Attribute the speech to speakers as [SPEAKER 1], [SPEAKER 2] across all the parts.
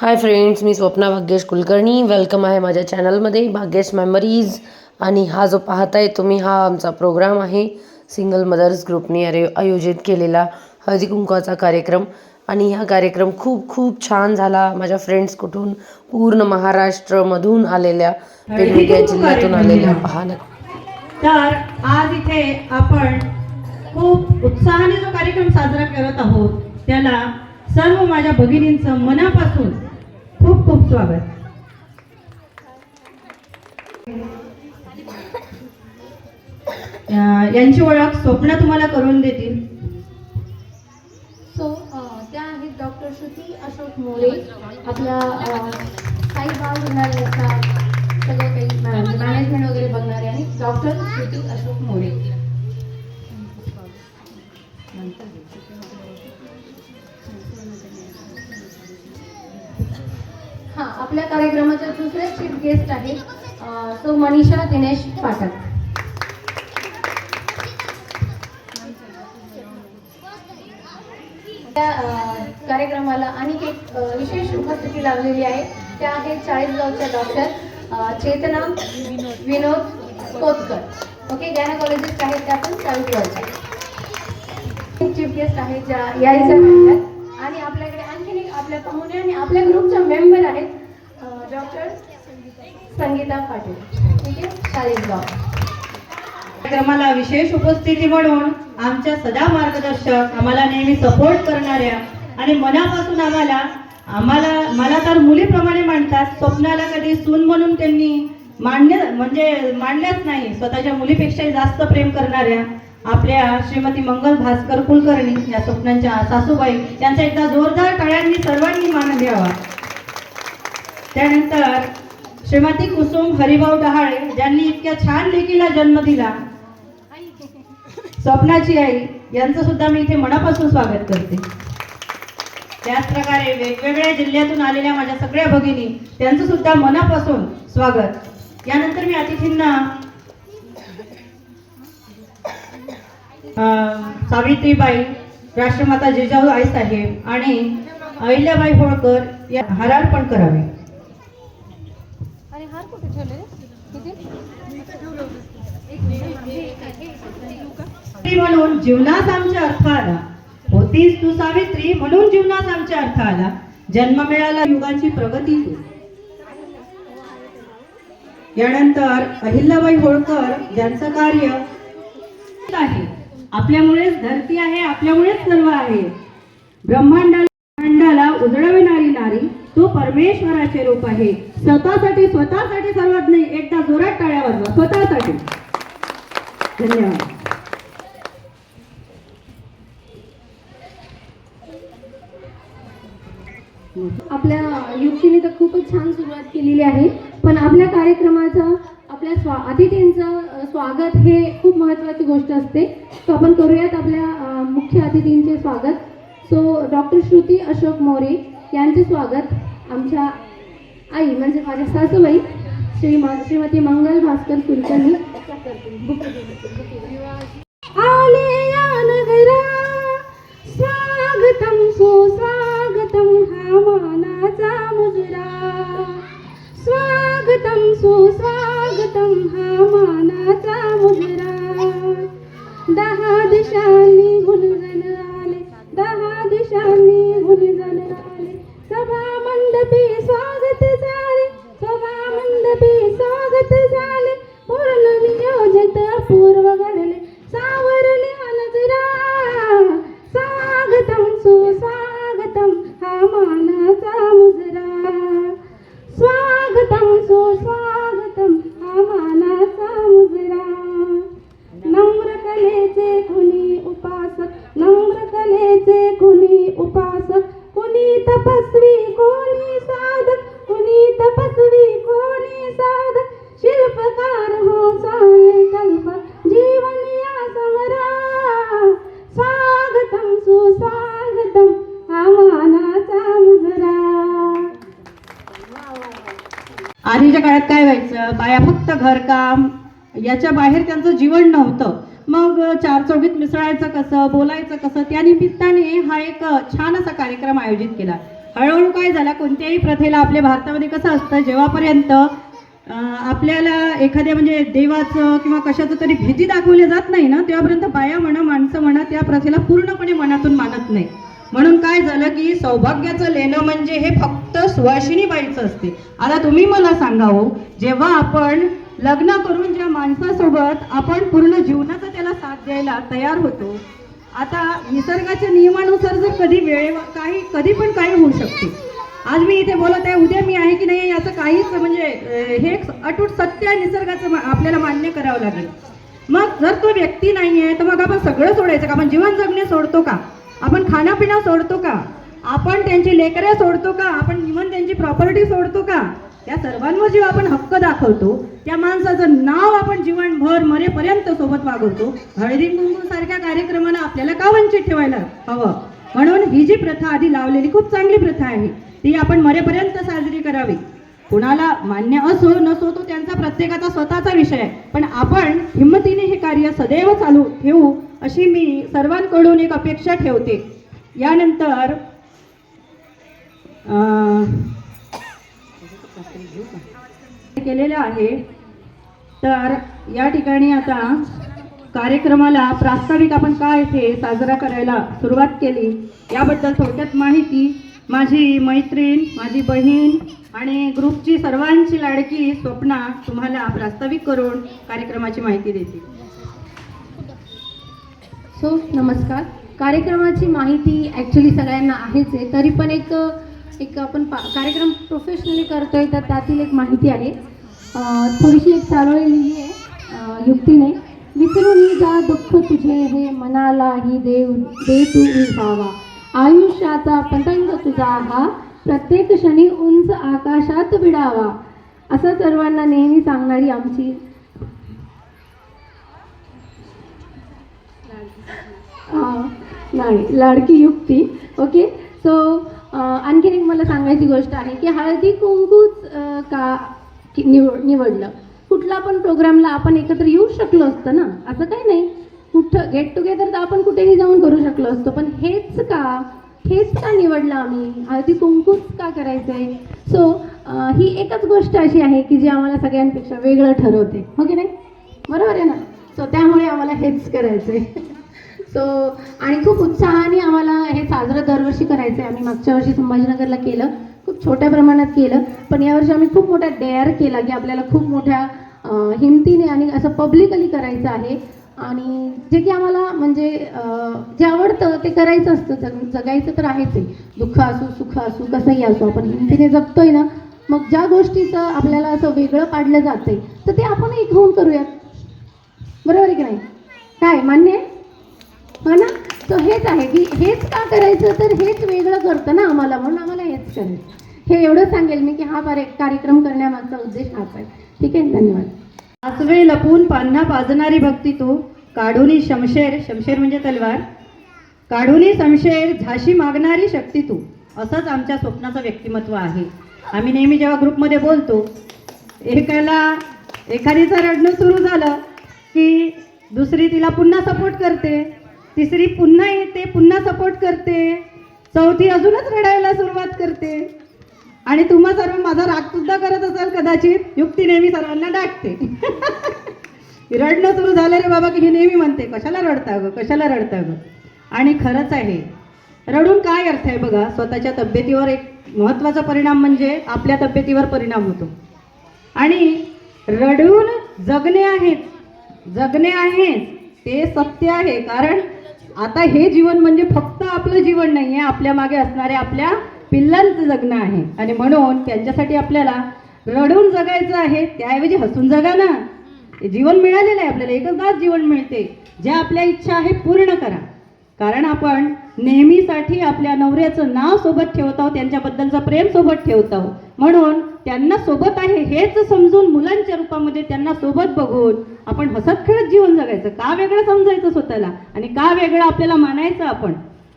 [SPEAKER 1] हाय friends मी Swapna Bhagyesh Kulkarni. Welcome आहे माझ्या चॅनलमध्ये भाग्येश मेमरीज आणि हा जो पाहताय तुम्ही हा आमचा प्रोग्राम आहे. सिंगल मदर्स ग्रुपने अरे आयोजित केलेला हळदी कुंकवाचा कार्यक्रम. आणि हा कार्यक्रम खूप खूप छान झाला. माझ्या फ्रेंड्स कुठून? पूर्ण महाराष्ट्रमधून आलेल्या वेगवेगळ्या जिल्ह्यातून आलेल्या. पाहणं
[SPEAKER 2] तर आज इथे आपण खूप उत्साहाने जो कार्यक्रम साजरा करत आहोत त्याला सर्व माझ्या भगिनींचं मनापासून खूप खूप स्वागत. यांची ओळख स्वप्न तुम्हाला करून देतील.
[SPEAKER 3] सो त्या आहेत डॉक्टर श्रुती अशोक मोरे. आपल्या काही भाव घेणारे असतात सगळं काही मॅनेजमेंट वगैरे बघणारे आणि डॉक्टर श्रुती अशोक मोरे. हां आपल्या कार्यक्रमाच्या दुसरे चीफ गेस्ट आहे तो सो मनीषा दिनेश पाठक. त्या कार्यक्रमाला आणि एक विशेष उपस्थिती लावलेली आहे. त्या आहेत चाळीसगावच्या doctor Chetana Vinod Kotkar. Okay gynaecologist आहेत त्या पण चाळीसगावच्या चीफ गेस्ट आहेत ज्या यायच्या आणि आपल्याकडे आणखीन एक आपल्या पाहुणे आणि आपल्या ग्रुपच्या डॉक्टर संगीता पाटील. ठीक आहे? चालेल
[SPEAKER 2] कार्यक्रमाला विशेष उपस्थिती म्हणून आमच्या सदा मार्गदर्शक आम्हाला नेहमी सपोर्ट करणाऱ्या आणि मनापासून आम्हाला आम्हाला मला तर मुलीप्रमाणे मांडतात स्वप्नाला कधी सून म्हणून त्यांनी मांडणे म्हणजे मांडल्याच नाही स्वतःच्या मुलीपेक्षाही जास्त प्रेम करणाऱ्या आपल्या श्रीमती मंगल भास्कर कुलकर्णी या स्वप्नांच्या सासूबाई यांचा एकदा जोरदार टाळ्यांनी सर्वांनी मान द्यावा त्यानंतर श्रीमती कुसुम हरिभाऊ डहाळे ज्यांनी इतक्या छान लेकीला जन्म दिला. स्वप्नाची आई यांचं सुद्धा मी इथे मनापासून स्वागत करते. त्याच प्रकारे वेगवेगळ्या जिल्ह्यातून आलेल्या माझ्या सगळ्या भगिनी त्यांचं सुद्धा मनापासून स्वागत. यानंतर मी अतिथींना सावित्रीबाई राष्ट्रमाता जिजाऊ आई साहेब आणि अहिल्याबाई होळकर या हारार्पण करावे.
[SPEAKER 3] ठेवले
[SPEAKER 2] किती? म्हणून जीवनास आमच्या अर्थ आला होतीस तू सावित्री म्हणून जीवनास आमच्या अर्थ आला जन्म मिळाला युगाची प्रगती तू. यानंतर अहिल्याबाई होळकर यांचं कार्य आहे. आपल्यामुळेच धरती आहे आपल्यामुळेच सर्व आहे. ब्रह्मांडाला ब्रह्मांडाला उजळविणारी नारी तो परमेश्वराचे रूप आहे. स्वतःसाठी स्वतःसाठी सर्वात नाही एकदा जोरात टाळ्या वाजवा स्वतःसाठी. धन्यवाद.
[SPEAKER 3] आपल्या युक्तीने तर खूपच छान सुरुवात केलेली आहे पण आपल्या कार्यक्रमाचं आपल्या स्वा अतिथींचं स्वागत हे खूप महत्त्वाची गोष्ट असते. तो आपण करूयात आपल्या मुख्य अतिथींचे स्वागत. सो डॉक्टर श्रुती अशोक मोरे यांचे स्वागत आमच्या आई म्हणजे माझ्या सासूबाई श्री श्रीमती मंगल भास्कर कुलकर्णी. आले या नगरा स्वागतम सुस्वागतम हा मानाचा मुजरा. स्वागतम सुस्वागतम हा मानाचा उपासक कुणी तपस्वी कोणी साधक कुणी तपस्वी कोणी साधक शिल्पकार हो सारे कल्प जीवन या समरा. स्वागतम सुस्वागतम आव्हानाचा मुजरा.
[SPEAKER 2] आधीच्या काळात काय व्हायचं? बाया फक्त घरकाम याच्या बाहेर त्यांचं जीवन नव्हतं. मग चार चौघीत मिसळायचं कसं बोलायचं कसं त्या निमित्ताने हा एक छान असा कार्यक्रम आयोजित केला. हळूहळू काय झालं कोणत्याही प्रथेला आपल्या भारतामध्ये कसं असतं जेव्हापर्यंत आपल्याला एखाद्या म्हणजे देवाचं किंवा कशाचं तरी भीती दाखवली जात नाही ना तेव्हापर्यंत बाया म्हणा माणसं म्हणा त्या प्रथेला पूर्णपणे मनातून मानत नाही. म्हणून काय झालं की सौभाग्याचं लेणं म्हणजे हे फक्त सुवासिनी बाईचं असते. आता तुम्ही मला सांगावं हो, जेव्हा आपण लग्न करून ज्या माणसासोबत आपण पूर्ण जीवनाचा त्याला साथ द्यायला तयार होतो आता निसर्गाच्या नियमानुसार जर कधी वेळेवर काही कधी पण काही होऊ शकते. आज मी इथे बोलत आहे उद्या मी आहे की नाही याचं काहीच म्हणजे हे अटूट सत्य आहे निसर्गाचं आपल्याला मान्य करावं लागेल. मग जर तो व्यक्ती नाही आहे तर मग आपण सगळं सोडायचं का? आपण जीवन जगणे सोडतो का? आपण खाणंपिणं सोडतो का? आपण त्यांची लेकरं सोडतो का? आपण इव्हन त्यांची प्रॉपर्टी सोडतो का? त्या सर्वांवर जेव्हा आपण हक्क दाखवतो त्या माणसाचं नाव आपण जीवनभर मरेपर्यंत सोबत वागवतो. हळदी कुंकू सारख्या कार्यक्रमाला आपल्याला का वंचित ठेवायला हवं? म्हणून ही जी प्रथा आधी लावलेली खूप चांगली प्रथा आहे ती आपण मरेपर्यंत साजरी करावी. कुणाला मान्य असो नसो तो त्यांचा प्रत्येकाचा स्वतःचा विषय आहे. पण आपण हिंमतीने हे कार्य सदैव चालू ठेवू अशी मी सर्वांकडून एक अपेक्षा ठेवते. यानंतर अं, केलेलं आहे. तर या ठिकाणी आता कार्यक्रमाला प्रास्ताविक आपण काय इथे साजरा करायला सुरुवात केली याबद्दल थोडक्यात माहिती माझी मैत्रीण माझी बहीण आणि ग्रुपची सर्वांची लाडकी स्वप्ना तुम्हाला प्रास्ताविक करून कार्यक्रमाची माहिती देते
[SPEAKER 3] सो नमस्कार. कार्यक्रमाची माहिती ॲक्च्युली सगळ्यांना आहेच आहे तरी पण एक एक आपण पा कार्यक्रम प्रोफेशनली करतोय तर त्यातील एक माहिती आहे. थोडीशी एक चारोळी लिहिली आहे युक्तीने. विसरून जा दुःख तुझे हे मनाला ही देव दे तू विसावा आयुष्याचा पतंग तुझा हा प्रत्येक क्षणी उंच आकाशात विडावा. असं सर्वांना नेहमी सांगणारी आमची नाही लाडकी युक्ती. ओके? सो आणखीन एक मला सांगायची गोष्ट आहे की हळदी कुंकूच का की निव निवडलं? कुठला पण प्रोग्रामला आपण एकत्र येऊ शकलो असतं ना? असं काही नाही. कुठं गेट टुगेदर तर आपण कुठेही जाऊन करू शकलो असतो. पण हेच का? हेच का निवडलं आम्ही? हळदी कुंकूच का करायचं आहे सो ही एकच गोष्ट अशी आहे की जी आम्हाला सगळ्यांपेक्षा वेगळं ठरवते. हो की नाही? बरोबर आहे ना? सो त्यामुळे आम्हाला हेच करायचं आहे सो आणि खूप उत्साहाने आम्हाला हे साजरं दरवर्षी करायचं आहे आम्ही मागच्या वर्षी संभाजीनगरला केलं. खूप छोट्या प्रमाणात केलं. पण यावर्षी आम्ही खूप मोठा डेअर केला की आपल्याला खूप मोठ्या हिमतीने आणि असं पब्लिकली करायचं आहे. आणि जे की आम्हाला म्हणजे जे आवडतं ते करायचं असतं. जग जगायचं तर आहेच आहे. दुःख असू सुख असू कसंही असो आपण हिमतीने जगतोय ना मग ज्या गोष्टीचं आपल्याला असं वेगळं काढलं आहे तर ते आपण एक होऊन करूयात. बरोबर आहे की नाही? काय मान्य आहे? सो हेच आहे की हेच का करायचं? तर हेच वेगळं करतं ना आम्हाला. म्हणून आम्हाला हेच करायचं हे एवढं सांगेल मी की हा बारे कार्यक्रम करण्यामागचा उद्देश हाच आहे. ठीक आहे? धन्यवाद.
[SPEAKER 2] आसवे लपून पान्हा पाजणारी भक्ती तू. काढूनी शमशेर शमशेर म्हणजे तलवार. काढूनी शमशेर झाशी मागणारी शक्ती तू. असंच आमच्या स्वप्नाचं व्यक्तिमत्व आहे. आम्ही नेहमी जेव्हा ग्रुपमध्ये बोलतो एकाला एखादीचं रडणं सुरू झालं की दुसरी तिला पुन्हा सपोर्ट करते. तिसरी पुन्हा येते पुन्हा सपोर्ट करते. चौथी अजूनच रडायला सुरुवात करते. आणि तुम्हा सर्व माझा राग सुद्धा करत असाल कदाचित. युक्ती नेहमी सर्वांना डाकते रडणं सुरू झालं रे बाबा की ही नेहमी म्हणते कशाला रडता गं? कशाला रडता गं? आणि खरंच आहे. रडून काय अर्थ आहे बघा स्वतःच्या तब्येतीवर एक महत्त्वाचा परिणाम म्हणजे आपल्या तब्येतीवर परिणाम होतो. आणि रडून जगणे आहेत जगणे आहेत ते सत्य आहे. कारण आता हे जीवन म्हणजे फक्त आपलं जीवन नाही आहे आपल्या मागे असणाऱ्या आपल्या पिल्लांचं जगणं आहे. आणि म्हणून त्यांच्यासाठी आपल्याला रडून जगायचं आहे त्याऐवजी हसून जगा ना. जीवन मिळालेलं आहे आपल्याला एकदाच जीवन मिळते. ज्या आपल्या इच्छा आहे पूर्ण करा. कारण आपण नेहमीसाठी आपल्या नवऱ्याचं नाव सोबत ठेवत आहोत त्यांच्याबद्दलचं प्रेम सोबत ठेवत आहोत. म्हणून त्यांना सोबत आहे हेच समजून मुलांच्या रूपामध्ये त्यांना सोबत बघून आपण हसत खेळत जीवन जगायचं. का वेगळं समजायचं स्वतःला? आणि का वेगळं आपल्याला मानायचं आपण?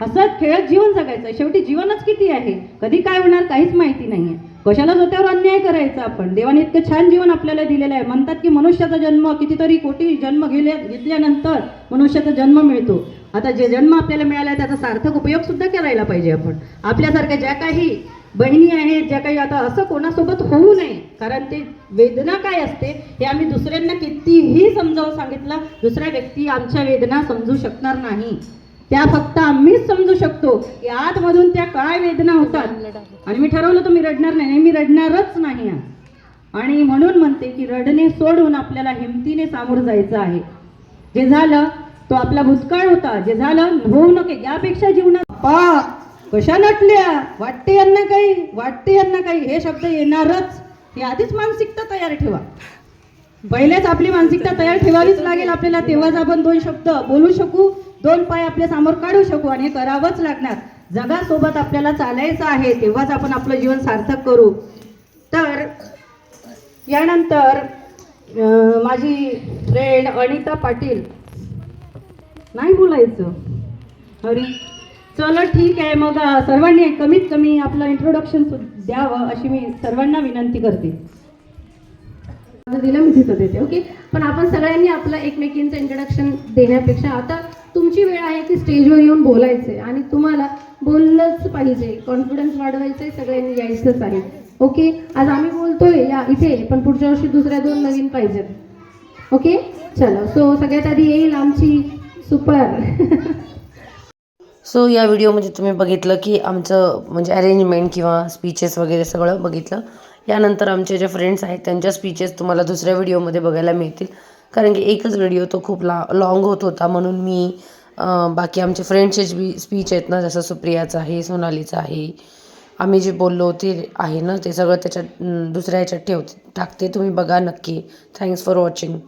[SPEAKER 2] हसत खेळत जीवन जगायचं. शेवटी जीवनच किती आहे? कधी काय होणार काहीच माहिती नाही आहे कशाला स्वतःवर अन्याय करायचा आपण? देवाने इतकं छान जीवन आपल्याला दिलेलं आहे. म्हणतात की मनुष्याचा जन्म कितीतरी कोटी जन्म घेल्या घेतल्यानंतर मनुष्याचा जन्म मिळतो. आता जे जन्म आपल्याला मिळाला आहे त्याचा सार्थक उपयोग सुद्धा करायला पाहिजे आपण. आपल्यासारख्या ज्या काही बहिणी आहेत ज्या काही आता असं कोणासोबत होऊ नये कारण ते वेदना काय असते हे आम्ही दुसऱ्यांना कितीही समजावून सांगितलं दुसऱ्या व्यक्ती आमच्या वेदना समजू शकणार नाही. त्या फक्त आम्हीच समजू शकतो की आतमधून त्या काय वेदना होतात. आणि मी ठरवलं तर मी रडणार नाही नाही, मी रडणारच नाही आणि म्हणून म्हणते की रडणे सोडून आपल्याला हिमतीने सामोरं जायचं आहे. जे झालं तो आपला भूतकाळ होता. जे झालं होऊ नके. यापेक्षा जीवनात पा कशा नटल्या? वाटते यांना काही? वाटते यांना काही? हे शब्द येणारच. हे आधीच मानसिकता तयार ठेवा. पहिलेच आपली मानसिकता तयार ठेवावीच लागेल आपल्याला. तेव्हाच आपण दोन शब्द बोलू शकू दोन पाय आपल्यासमोर काढू शकू आणि हे करावंच लागणार. जगासोबत आपल्याला चालायचं आहे तेव्हाच आपण आपलं जीवन सार्थक करू. तर यानंतर माझी फ्रेंड अनिता पाटील. नाही बोलायचं. अरे चला ठीक आहे मग सर्वांनी कमीत कमी आपलं इंट्रोडक्शन द्यावं अशी मी सर्वांना विनंती करते.
[SPEAKER 3] दिलं मी तिथं देते ओके पण आपण सगळ्यांनी आपलं एकमेकींचं इंट्रोडक्शन देण्यापेक्षा आता तुमची वेळ आहे की स्टेजवर येऊन बोलायचे आणि तुम्हाला बोललंच पाहिजे कॉन्फिडन्स वाढवायचं सगळ्यांनी यायचंच आहे ओके आज आम्ही बोलतोय या इथे पण पुढच्या वर्षी दुसऱ्या दोन नवीन पाहिजेत ओके चलो सो सगळ्यात आधी येईल आमची सुपर
[SPEAKER 1] सो या व्हिडिओमध्ये तुम्ही बघितलं की आमचं म्हणजे अरेंजमेंट किंवा स्पीचेस वगैरे सगळं बघितलं. यानंतर आमचे जे फ्रेंड्स आहेत त्यांच्या स्पीचेस तुम्हाला दुसऱ्या व्हिडिओमध्ये बघायला मिळतील. कारण की एकच व्हिडिओ तो खूप ला लाँग होत होता. म्हणून मी बाकी आमचे फ्रेंड्सचे बी स्पीच आहेत ना जसं सुप्रियाचं आहे सोनालीचं आहे आम्ही जे बोललो ते आहे ना ते सगळं त्याच्यात दुसऱ्या ह्याच्यात ठेवते टाकते. तुम्ही बघा नक्की. Thanks for watching